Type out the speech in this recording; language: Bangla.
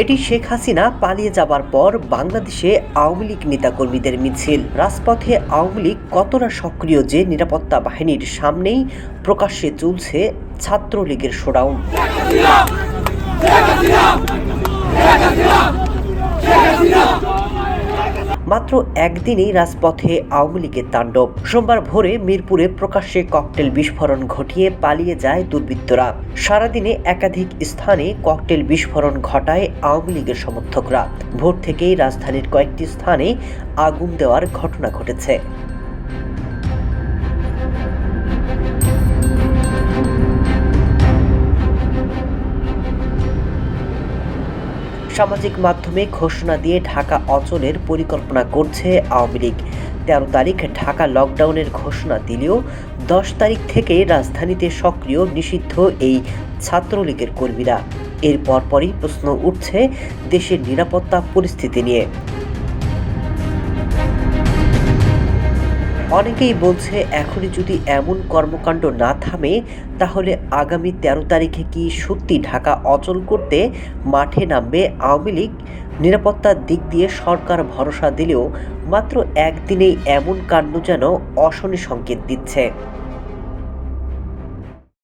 এটি শেখ হাসিনা পালিয়ে যাবার পর বাংলাদেশে আওয়ামী লীগ নেতাকর্মীদের মিছিল। রাজপথে আওয়ামী লীগ কতটা সক্রিয় যে নিরাপত্তা বাহিনীর সামনেই প্রকাশ্যে চলছে ছাত্রলীগের শোডাউন। মাত্র একদিনেই রাজপথে আওয়ামী লীগের তাণ্ডব। সোমবার ভোরে মিরপুরে প্রকাশ্যে ককটেল বিস্ফোরণ ঘটিয়ে পালিয়ে যায় দুর্বৃত্তরা। সারাদিনে একাধিক স্থানে ককটেল বিস্ফোরণ ঘটায় আওয়ামী লীগের সমর্থকরা। ভোর থেকেই রাজধানীর কয়েকটি স্থানে আগুন দেওয়ার ঘটনা ঘটেছে। সামাজিক মাধ্যমে ঘোষণা দিয়ে ঢাকা অচলের পরিকল্পনা করছে আওয়ামী লীগ। তেরো তারিখ ঢাকা লকডাউনের ঘোষণা দিলেও দশ তারিখ থেকে রাজধানীতে সক্রিয় নিষিদ্ধ এই ছাত্রলীগের কর্মীরা। এর পরপরই প্রশ্ন উঠছে দেশের নিরাপত্তা পরিস্থিতি নিয়ে। অনেকেই বলছে এখনই যদি এমন কর্মকাণ্ড না থামে, তাহলে আগামী তেরো তারিখে কি সত্যি ঢাকা অচল করতে মাঠে নামবে আওয়ামী লীগ? নিরাপত্তার দিক দিয়ে সরকার ভরসা দিলেও মাত্র একদিনেই এমন কাণ্ড যেন অশনি সংকেত দিচ্ছে।